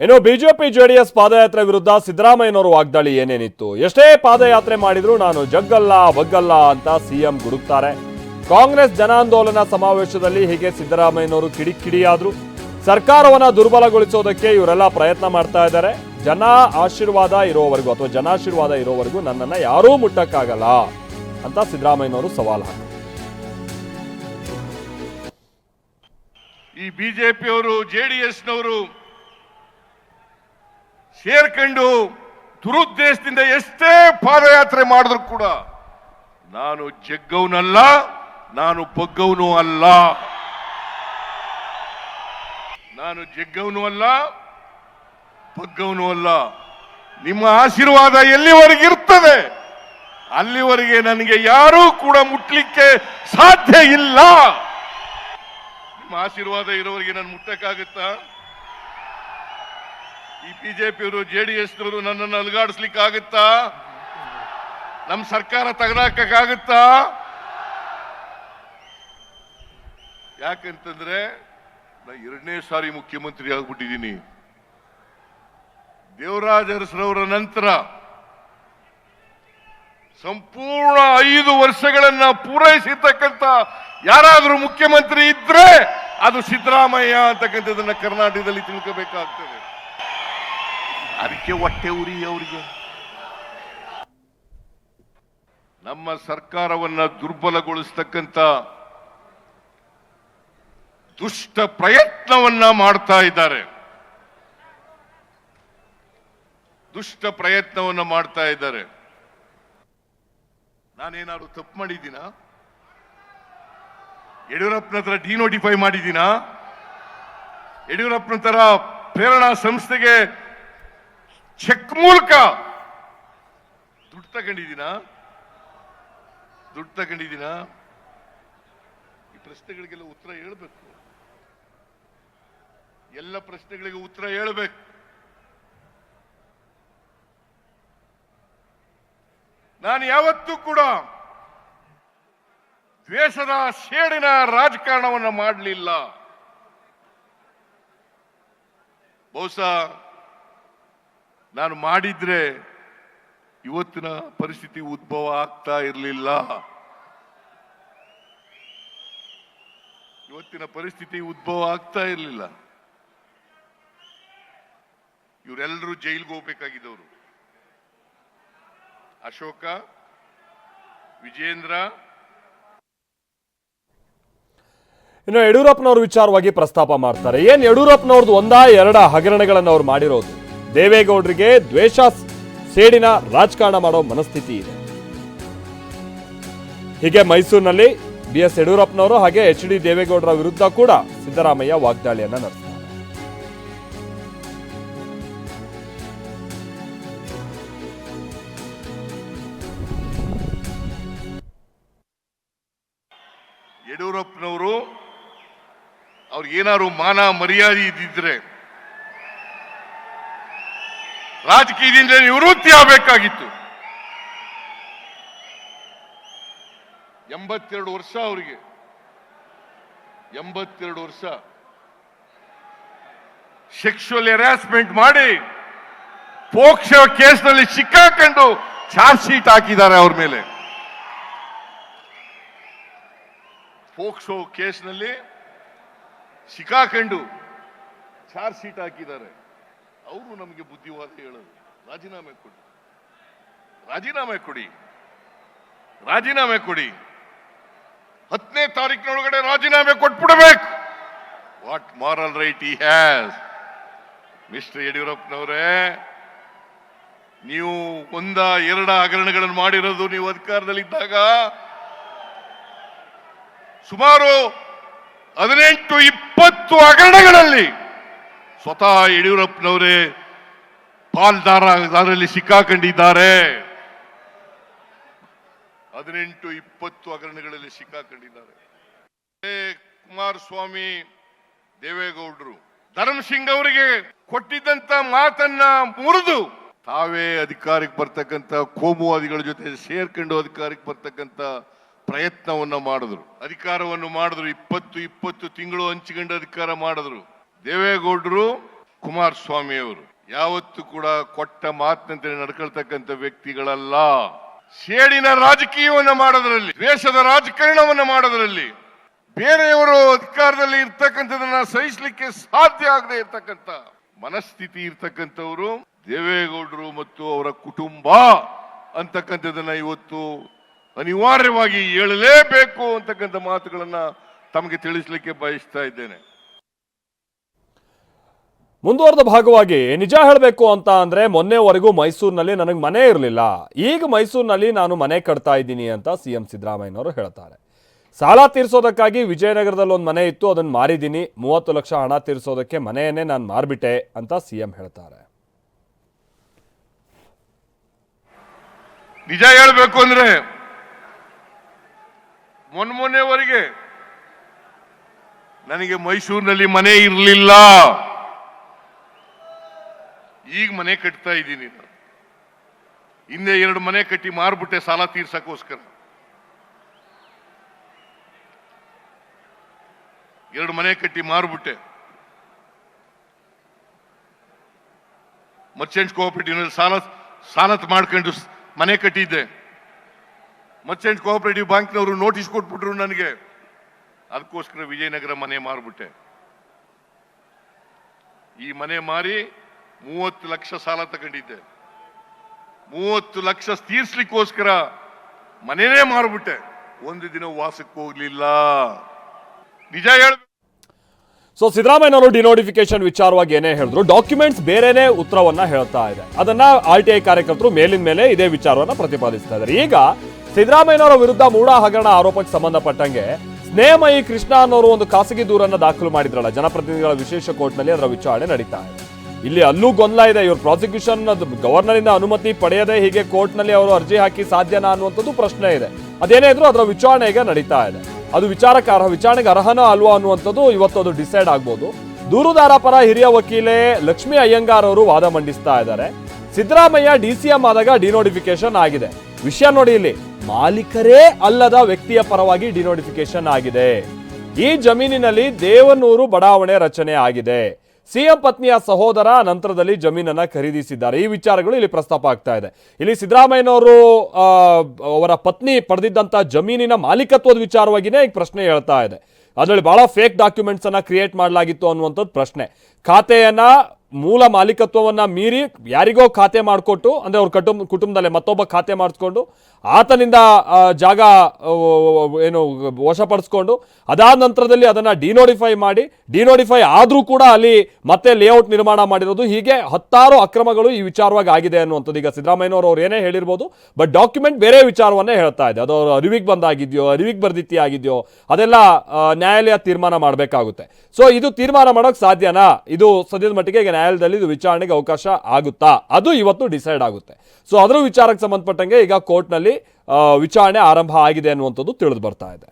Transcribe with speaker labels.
Speaker 1: ಇನ್ನು BJP JDS ಪಾದಯಾತ್ರೆ ವಿರುದ್ಧ ಸಿದ್ದರಾಮಯ್ಯನವರು ವಾಗ್ದಾಳಿ ಏನೇನಿತ್ತು? ಎಷ್ಟೇ ಪಾದಯಾತ್ರೆ ಮಾಡಿದ್ರು ನಾನು ಜಗ್ಗಲ್ಲ, ಬಗ್ಗಲ್ಲ ಅಂತ ಸಿಎಂ ಗುಡುಕ್ತಾರೆ ಕಾಂಗ್ರೆಸ್ ಜನಾಂದೋಲನ ಸಮಾವೇಶದಲ್ಲಿ ಹೀಗೆ ಸಿದ್ದರಾಮಯ್ಯನವರು ಕಿಡಿಕಿಡಿಯಾದ್ರು. ಸರ್ಕಾರವನ್ನ ದುರ್ಬಲಗೊಳಿಸೋದಕ್ಕೆ ಇವರೆಲ್ಲ ಪ್ರಯತ್ನ ಮಾಡ್ತಾ ಇದ್ದಾರೆ. ಜನ ಆಶೀರ್ವಾದ ಇರೋವರೆಗೂ ಅಥವಾ ಜನಾಶೀರ್ವಾದ ಇರೋವರೆಗೂ ನನ್ನನ್ನು ಯಾರೂ ಮುಟ್ಟಕ್ಕಾಗಲ್ಲ ಅಂತ ಸಿದ್ದರಾಮಯ್ಯನವರು ಸವಾಲು ಹಾಕಿದ್ರು
Speaker 2: ಈ ಬಿಜೆಪಿಯವರು ಎಸ್ನವರು ಸೇರ್ಕೊಂಡು ದುರುದ್ದೇಶದಿಂದ ಎಷ್ಟೇ ಪಾದಯಾತ್ರೆ ಮಾಡಿದ್ರು ಕೂಡ ನಾನು ಜಗ್ಗವನಲ್ಲ, ನಾನು ಬಗ್ಗವನು ಅಲ್ಲ. ನಾನು ಜಗ್ಗವನು ಅಲ್ಲ, ಬಗ್ಗವನು ಅಲ್ಲ. ನಿಮ್ಮ ಆಶೀರ್ವಾದ ಎಲ್ಲಿವರೆಗೆ ಇರ್ತದೆ, ಅಲ್ಲಿವರೆಗೆ ನನಗೆ ಯಾರೂ ಕೂಡ ಮುಟ್ಲಿಕ್ಕೆ ಸಾಧ್ಯ ಇಲ್ಲ. ನಿಮ್ಮ ಆಶೀರ್ವಾದ ಇರೋವರೆಗೆ ನಾನು ಮುಟ್ಟಕ್ಕಾಗುತ್ತಾ? ಈ ಬಿಜೆಪಿಯವರು ಜೆ ಡಿ ಎಸ್ನವರು ನನ್ನನ್ನು ಅಲುಗಾಡಿಸ್ಲಿಕ್ಕೆ ಆಗುತ್ತಾ ನಮ್ಮ ಸರ್ಕಾರ ತೆಗೆದಾಕಾಗುತ್ತಾ ಯಾಕಂತಂದ್ರೆ, ನಾ ಎರಡನೇ ಸಾರಿ ಮುಖ್ಯಮಂತ್ರಿ ಆಗ್ಬಿಟ್ಟಿದ್ದೀನಿ. ದೇವರಾಜ ಅರಸರವರ ನಂತರ ಸಂಪೂರ್ಣ ಐದು ವರ್ಷಗಳನ್ನ ಪೂರೈಸಿರ್ತಕ್ಕಂಥ ಯಾರಾದರೂ ಮುಖ್ಯಮಂತ್ರಿ ಇದ್ರೆ ಅದು ಸಿದ್ದರಾಮಯ್ಯ ಅಂತಕ್ಕಂಥದ್ದನ್ನ ಕರ್ನಾಟಕದಲ್ಲಿ ತಿಳ್ಕೋಬೇಕಾಗ್ತದೆ. ಅದಕ್ಕೆ ಹೊಟ್ಟೆ ಉರಿ ಅವರಿಗೆ. ನಮ್ಮ ಸರ್ಕಾರವನ್ನ ದುರ್ಬಲಗೊಳಿಸ್ತಕ್ಕಂಥ ದುಷ್ಟ ಪ್ರಯತ್ನವನ್ನ ಮಾಡ್ತಾ ಇದ್ದಾರೆ. ದುಷ್ಟ ಪ್ರಯತ್ನವನ್ನ ಮಾಡ್ತಾ ಇದ್ದಾರೆ. ನಾನೇನಾದ್ರು ತಪ್ಪು ಮಾಡಿದ್ದೀನ? ಯಡಿಯೂರಪ್ಪನ ಹತ್ರ ಡಿನೋಟಿಫೈ ಮಾಡಿದ್ದೀನ? ಯಡಿಯೂರಪ್ಪನ ತರ ಪ್ರೇರಣಾ ಸಂಸ್ಥೆಗೆ ಚೆಕ್ ಮೂಲಕ. ದುಡ್ಡು ತಗೊಂಡಿದ್ದೀನ? ದುಡ್ಡು ತಗೊಂಡಿದ್ದೀನ? ಈ ಪ್ರಶ್ನೆಗಳಿಗೆಲ್ಲ ಉತ್ತರ ಹೇಳ್ಬೇಕು. ಎಲ್ಲ ಪ್ರಶ್ನೆಗಳಿಗೆ ಉತ್ತರ ಹೇಳ್ಬೇಕು. ನಾನು ಯಾವತ್ತೂ ಕೂಡ ದ್ವೇಷದ ಸೇಡಿನ ರಾಜಕಾರಣವನ್ನು ಮಾಡಲಿಲ್ಲ. ಬಹುಶಃ ನಾನು ಮಾಡಿದ್ರೆ ಇವತ್ತಿನ ಪರಿಸ್ಥಿತಿ ಉದ್ಭವ ಆಗ್ತಾ ಇರಲಿಲ್ಲ. ಇವತ್ತಿನ ಪರಿಸ್ಥಿತಿ ಉದ್ಭವ ಆಗ್ತಾ ಇರಲಿಲ್ಲ. ಇವರೆಲ್ಲರೂ ಜೈಲ್ಗೆ ಹೋಗ್ಬೇಕಾಗಿದ್ದವರು. ಅಶೋಕ, ವಿಜೇಂದ್ರ.
Speaker 1: ಇನ್ನು ಯಡಿಯೂರಪ್ಪನವ್ರ ವಿಚಾರವಾಗಿ ಪ್ರಸ್ತಾಪ ಮಾಡ್ತಾರೆ. ಏನ್ ಯಡಿಯೂರಪ್ಪನವ್ರದ್ದು ಒಂದಾ ಎರಡ ಹಗರಣಗಳನ್ನು ಅವ್ರು ಮಾಡಿರೋದು? ದೇವೇಗೌಡರಿಗೆ ದ್ವೇಷ ಸೇಡಿನ ರಾಜಕಾರಣ ಮಾಡೋ ಮನಸ್ಥಿತಿ ಇದೆ. ಹೀಗೆ ಮೈಸೂರಿನಲ್ಲಿ ಬಿ ಎಸ್ ಯಡಿಯೂರಪ್ಪನವರು ಹಾಗೆ ಎಚ್ ಡಿ ದೇವೇಗೌಡರ ವಿರುದ್ಧ ಕೂಡ ಸಿದ್ದರಾಮಯ್ಯ ವಾಗ್ದಾಳಿಯನ್ನ ನಡೆಸಿದ್ದಾರೆ.
Speaker 2: ಯಡಿಯೂರಪ್ಪನವರು ಅವ್ರಿಗೇನಾದ್ರು ಮಾನ ಮರ್ಯಾದೆ ಇದ್ದಿದ್ರೆ ರಾಜಕೀಯದಿಂದ ನಿವೃತ್ತಿ ಆಗಬೇಕಾಗಿತ್ತು? ಎಂಬತ್ತೆರಡು ವರ್ಷ ಅವರಿಗೆ. ಎಂಬತ್ತೆರಡು ವರ್ಷ. ಸೆಕ್ಷುವಲ್ ಹೆರಾಸ್ಮೆಂಟ್ ಮಾಡಿ ಪೋಕ್ಷ ಕೇಸ್ನಲ್ಲಿ ಸಿಕ್ಕಾಕೊಂಡು ಚಾರ್ಜ್ ಶೀಟ್ ಹಾಕಿದ್ದಾರೆ ಅವ್ರ ಮೇಲೆ. ಪೋಕ್ಸೋ ಕೇಸ್ನಲ್ಲಿ ಸಿಕ್ಕಾಕೊಂಡು ಚಾರ್ಜ್ ಶೀಟ್ ಹಾಕಿದ್ದಾರೆ. ಅವರು ನಮಗೆ ಬುದ್ಧಿವಾದ ಹೇಳೋದು ರಾಜೀನಾಮೆ ಕೊಡಿ. ರಾಜೀನಾಮೆ ಕೊಡಿ. ರಾಜೀನಾಮೆ ಕೊಡಿ. ಹತ್ತನೇ ತಾರೀಕಿನೊಳಗಡೆ ರಾಜೀನಾಮೆ ಕೊಟ್ಬಿಡಬೇಕು. What moral right he has mister ಯಡಿಯೂರಪ್ಪನವರೇ, ನೀವು ಒಂದ ಎರಡ ಹಗರಣಗಳನ್ನು ಮಾಡಿರೋದು ನೀವು ಅಧಿಕಾರದಲ್ಲಿದ್ದಾಗ ಸುಮಾರು ಹದಿನೆಂಟು ಇಪ್ಪತ್ತು ಹಗರಣಗಳಲ್ಲಿ ಸ್ವತಃ ಯಡಿಯೂರಪ್ಪನವರೇ ಪಾಲ್ದಾರದಲ್ಲಿ ಸಿಕ್ಕಾಕೊಂಡಿದ್ದಾರೆ. ಹದಿನೆಂಟು ಇಪ್ಪತ್ತು ಹಗರಣಗಳಲ್ಲಿ ಸಿಕ್ಕಾಕೊಂಡಿದ್ದಾರೆ. ಕುಮಾರಸ್ವಾಮಿ ದೇವೇಗೌಡರು ಧರ್ಮಸಿಂಗ್ ಅವರಿಗೆ ಕೊಟ್ಟಿದ್ದಂತ ಮಾತನ್ನ ಮುರಿದು ತಾವೇ ಅಧಿಕಾರಕ್ಕೆ ಬರ್ತಕ್ಕಂಥ ಕೋಮುವಾದಿಗಳ ಜೊತೆ ಸೇರ್ಕೊಂಡು ಅಧಿಕಾರಕ್ಕೆ ಬರ್ತಕ್ಕಂಥ ಪ್ರಯತ್ನವನ್ನ ಮಾಡಿದ್ರು. ಅಧಿಕಾರವನ್ನು ಮಾಡಿದ್ರು. ಇಪ್ಪತ್ತು ಇಪ್ಪತ್ತು ತಿಂಗಳು ಹಂಚಿಕೊಂಡು ಅಧಿಕಾರ ಮಾಡಿದ್ರು. ದೇವೇಗೌಡರು ಕುಮಾರಸ್ವಾಮಿಯವರು. ಯಾವತ್ತು ಕೂಡ ಕೊಟ್ಟ ಮಾತಿನಂತೆ ನಡ್ಕೊಳ್ತಕ್ಕಂಥ ವ್ಯಕ್ತಿಗಳಲ್ಲ. ಸೇಡಿನ ರಾಜಕೀಯವನ್ನು ಮಾಡೋದ್ರಲ್ಲಿ, ದ್ವೇಷದ ರಾಜಕಾರಣವನ್ನು ಮಾಡೋದ್ರಲ್ಲಿ, ಬೇರೆಯವರು ಅಧಿಕಾರದಲ್ಲಿ ಇರ್ತಕ್ಕಂಥದನ್ನ ಸಹಿಸಲಿಕ್ಕೆ ಸಾಧ್ಯ ಆಗದೆ ಇರ್ತಕ್ಕಂಥ ಮನಸ್ಥಿತಿ ಇರ್ತಕ್ಕಂಥವರು ದೇವೇಗೌಡರು ಮತ್ತು ಅವರ ಕುಟುಂಬ ಅಂತಕ್ಕಂಥದನ್ನ ಇವತ್ತು ಅನಿವಾರ್ಯವಾಗಿ ಹೇಳಲೇಬೇಕು ಅಂತಕ್ಕಂಥ ಮಾತುಗಳನ್ನ ತಮಗೆ ತಿಳಿಸ್ಲಿಕ್ಕೆ ಬಯಸ್ತಾ ಇದ್ದೇನೆ.
Speaker 1: ಮುಂದುವರೆದ ಭಾಗವಾಗಿ ನಿಜ ಹೇಳಬೇಕು ಅಂತ ಅಂದರೆ ಮೊನ್ನೆವರೆಗೂ ಮೈಸೂರಿನಲ್ಲಿ ನನಗೆ ಮನೆ ಇರಲಿಲ್ಲ. ಈಗ ಮೈಸೂರಿನಲ್ಲಿ ನಾನು ಮನೆ ಕಟ್ತಾ ಇದ್ದೀನಿ ಅಂತ ಸಿ ಎಂ ಸಿದ್ದರಾಮಯ್ಯನವರು ಹೇಳ್ತಾರೆ. ಸಾಲ ತೀರಿಸೋದಕ್ಕಾಗಿ ವಿಜಯನಗರದಲ್ಲಿ ಒಂದು ಮನೆ ಇತ್ತು, ಅದನ್ನು ಮಾರಿದ್ದೀನಿ. ಮೂವತ್ತು ಲಕ್ಷ ಹಣ ತೀರಿಸೋದಕ್ಕೆ ಮನೆಯನ್ನೇ ನಾನು ಮಾರಿಬಿಟ್ಟೆ ಅಂತ ಸಿ ಎಂ ಹೇಳ್ತಾರೆ.
Speaker 2: ನಿಜ ಹೇಳಬೇಕು ಅಂದ್ರೆ ಮೊನ್ನೆ ಮೊನ್ನೆವರೆಗೆ ನನಗೆ ಮೈಸೂರಿನಲ್ಲಿ ಮನೆ ಇರಲಿಲ್ಲ. ಈಗ ಮನೆ ಕಟ್ತಾ ಇದ್ದೀನಿ ನಾನು. ಹಿಂದೆ ಎರಡು ಮನೆ ಕಟ್ಟಿ ಮಾರ್ಬಿಟ್ಟೆ ಸಾಲ ತೀರ್ಸಕ್ಕೋಸ್ಕರ. ಎರಡು ಮನೆ ಕಟ್ಟಿ ಮಾರ್ಬಿಟ್ಟೆ. ಮರ್ಚೆಂಟ್ ಕೋಆಪರೇಟಿವ್ ಸಾಲ ಸಾಲ ಮಾಡ್ಕೊಂಡು ಮನೆ ಕಟ್ಟಿದ್ದೆ. ಮರ್ಚೆಂಟ್ ಕೋಆಪರೇಟಿವ್ ಬ್ಯಾಂಕ್ನವರು ನೋಟಿಸ್ ಕೊಟ್ಬಿಟ್ರು ನನಗೆ. ಅದಕ್ಕೋಸ್ಕರ ವಿಜಯನಗರ ಮನೆ ಮಾರ್ಬಿಟ್ಟೆ. ಈ ಮನೆ ಮಾರಿ ಮೂವತ್ತು ಲಕ್ಷ ಸಾಲ ತಗೊಂಡಿದ್ದೆ. ಮೂವತ್ತು ಲಕ್ಷ ತೀರ್ಸ್ಲಿಕ್ಕೋಸ್ಕರ ಮನೆನೇ ಮಾರ್ಬಿಟ್ಟೆ. ಒಂದು ದಿನ ವಾಸಕ್ಕೆ ಹೋಗ್ಲಿಲ್ಲ. ನಿಜ ಹೇಳ.
Speaker 1: ಸೊ ಸಿದ್ದರಾಮಯ್ಯನವರು ಡಿನೋಟಿಫಿಕೇಶನ್ ವಿಚಾರವಾಗಿ ಏನೇ ಹೇಳಿದ್ರು ಡಾಕ್ಯುಮೆಂಟ್ಸ್ ಬೇರೆನೇ ಉತ್ತರವನ್ನ ಹೇಳ್ತಾ ಇದೆ. ಅದನ್ನ ಆರ್ ಟಿ ಐ ಕಾರ್ಯಕರ್ತರು ಮೇಲಿನ ಮೇಲೆ ಇದೇ ವಿಚಾರವನ್ನ ಪ್ರತಿಪಾದಿಸ್ತಾ ಇದ್ದಾರೆ. ಈಗ, ಸಿದ್ದರಾಮಯ್ಯನವರ ವಿರುದ್ಧ ಮೂಡ ಹಗರಣ ಆರೋಪಕ್ಕೆ ಸಂಬಂಧಪಟ್ಟಂಗೆ ಸ್ನೇಹಮಯಿ ಕೃಷ್ಣ ಅನ್ನೋರು ಒಂದು ಖಾಸಗಿ ದೂರನ್ನ ದಾಖಲು ಮಾಡಿದ್ರಲ್ಲ, ಜನಪ್ರತಿನಿಧಿಗಳ ವಿಶೇಷ ಕೋರ್ಟ್ನಲ್ಲಿ ಅದರ ವಿಚಾರಣೆ ನಡೀತಾ ಇದೆ. ಇಲ್ಲಿ ಅಲ್ಲೂ ಗೊಂದಲ ಇದೆ. ಇವರು ಪ್ರಾಸಿಕ್ಯೂಷನ್ ಗವರ್ನರ್ ಇಂದ ಅನುಮತಿ ಪಡೆಯದೆ ಹೀಗೆ ಕೋರ್ಟ್ನಲ್ಲಿ ಅವರು ಅರ್ಜಿ ಹಾಕಿ ಸಾಧ್ಯನಾ ಅನ್ನುವಂಥದ್ದು ಪ್ರಶ್ನೆ ಇದೆ. ಅದೇನೇ ಇದ್ರು ಅದರ ವಿಚಾರಣೆಗೆ ನಡೀತಾ ಇದೆ. ಅದು ವಿಚಾರಕ್ಕೆ ವಿಚಾರಣೆಗೆ ಅರ್ಹನೋ ಅಲ್ವಾ ಅನ್ನುವಂಥದ್ದು ಇವತ್ತು ಅದು ಡಿಸೈಡ್ ಆಗ್ಬೋದು. ದೂರುದಾರ ಪರ ಹಿರಿಯ ವಕೀಲೆ ಲಕ್ಷ್ಮಿ ಅಯ್ಯಂಗಾರ್ ಅವರು ವಾದ ಮಂಡಿಸ್ತಾ ಇದ್ದಾರೆ. ಸಿದ್ದರಾಮಯ್ಯ ಡಿ ಸಿ ಎಂ ಆದಾಗ ಡಿನೋಟಿಫಿಕೇಶನ್ ಆಗಿದೆ. ವಿಷಯ ನೋಡಿ ಇಲ್ಲಿ. ಮಾಲೀಕರೇ ಅಲ್ಲದ ವ್ಯಕ್ತಿಯ ಪರವಾಗಿ ಡಿನೋಟಿಫಿಕೇಶನ್ ಆಗಿದೆ. ಈ ಜಮೀನಿನಲ್ಲಿ ದೇವನೂರು ಬಡಾವಣೆ ರಚನೆ ಆಗಿದೆ. ಸಿಎಂ ಪತ್ನಿಯ ಸಹೋದರ ನಂತರದಲ್ಲಿ ಜಮೀನನ್ನ ಖರೀದಿಸಿದ್ದಾರೆ. ಈ ವಿಚಾರಗಳು ಇಲ್ಲಿ ಪ್ರಸ್ತಾಪ ಆಗ್ತಾ ಇದೆ. ಇಲ್ಲಿ ಸಿದ್ದರಾಮಯ್ಯನವರು ಅವರ ಪತ್ನಿ ಪಡೆದಿದ್ದಂಥ ಜಮೀನಿನ ಮಾಲೀಕತ್ವದ ವಿಚಾರವಾಗಿನೇ ಈಗ ಪ್ರಶ್ನೆ ಹೇಳ್ತಾ ಇದೆ. ಅದರಲ್ಲಿ ಬಹಳ ಫೇಕ್ ಡಾಕ್ಯುಮೆಂಟ್ಸ್ ಅನ್ನ ಕ್ರಿಯೇಟ್ ಮಾಡಲಾಗಿತ್ತು ಅನ್ನುವಂಥದ್ದು ಪ್ರಶ್ನೆ. ಖಾತೆಯನ್ನ ಮೂಲ ಮಾಲೀಕತ್ವವನ್ನ ಮೀರಿ ಯಾರಿಗೋ ಖಾತೆ ಮಾಡಿಕೊಟ್ಟು, ಅಂದರೆ ಅವ್ರ ಕುಟುಂಬ, ಕುಟುಂಬದಲ್ಲೇ ಮತ್ತೊಬ್ಬ ಖಾತೆ ಮಾಡಿಸ್ಕೊಂಡು, ಆತನಿಂದ ಜಾಗ ಏನು ವಶಪಡಿಸ್ಕೊಂಡು, ಅದಾದ ನಂತರದಲ್ಲಿ ಅದನ್ನ ಡಿನೋಡಿಫೈ ಮಾಡಿ ಡಿನೋಡಿಫೈ ಆದರೂ ಕೂಡ ಅಲ್ಲಿ ಮತ್ತೆ ಲೇಔಟ್ ನಿರ್ಮಾಣ ಮಾಡಿರೋದು ಹೀಗೆ ಹತ್ತಾರು ಅಕ್ರಮಗಳು ಈ ವಿಚಾರವಾಗಿ ಆಗಿದೆ ಅನ್ನುವಂಥದ್ದು. ಈಗ ಸಿದ್ದರಾಮಯ್ಯನವರು ಅವ್ರು ಏನೇ ಹೇಳಿರ್ಬೋದು, ಬಟ್ ಡಾಕ್ಯುಮೆಂಟ್ ಬೇರೆ ವಿಚಾರವನ್ನೇ ಹೇಳ್ತಾ ಇದೆ. ಅದು ಅವ್ರ ಅರಿವಿಗೆ ಬಂದಾಗಿದೆಯೋ, ಅರಿವಿಗೆ ಬರ್ದಿತ್ತಿ ಆಗಿದೆಯೋ ಅದೆಲ್ಲ ನ್ಯಾಯಾಲಯ ತೀರ್ಮಾನ ಮಾಡಬೇಕಾಗುತ್ತೆ. ಸೊ ಇದು ತೀರ್ಮಾನ ಮಾಡೋಕೆ ಸಾಧ್ಯನಾ? ಇದು ಸದ್ಯದ ಮಟ್ಟಿಗೆ ನ್ಯಾಯಾಲಯದಲ್ಲಿ ಇದು ವಿಚಾರಣೆಗೆ ಅವಕಾಶ ಆಗುತ್ತಾ? ಅದು ಇವತ್ತು ಡಿಸೈಡ್ ಆಗುತ್ತೆ. ಸೊ ಅದರ ವಿಚಾರಕ್ಕೆ ಸಂಬಂಧಪಟ್ಟಂಗೆ ಈಗ ಕೋರ್ಟ್ನಲ್ಲಿ ವಿಚಾರಣೆ ಆರಂಭ ಆಗಿದೆ ಅನ್ನುವಂಥದ್ದು ತಿಳಿದು ಬರ್ತಾ ಇದೆ.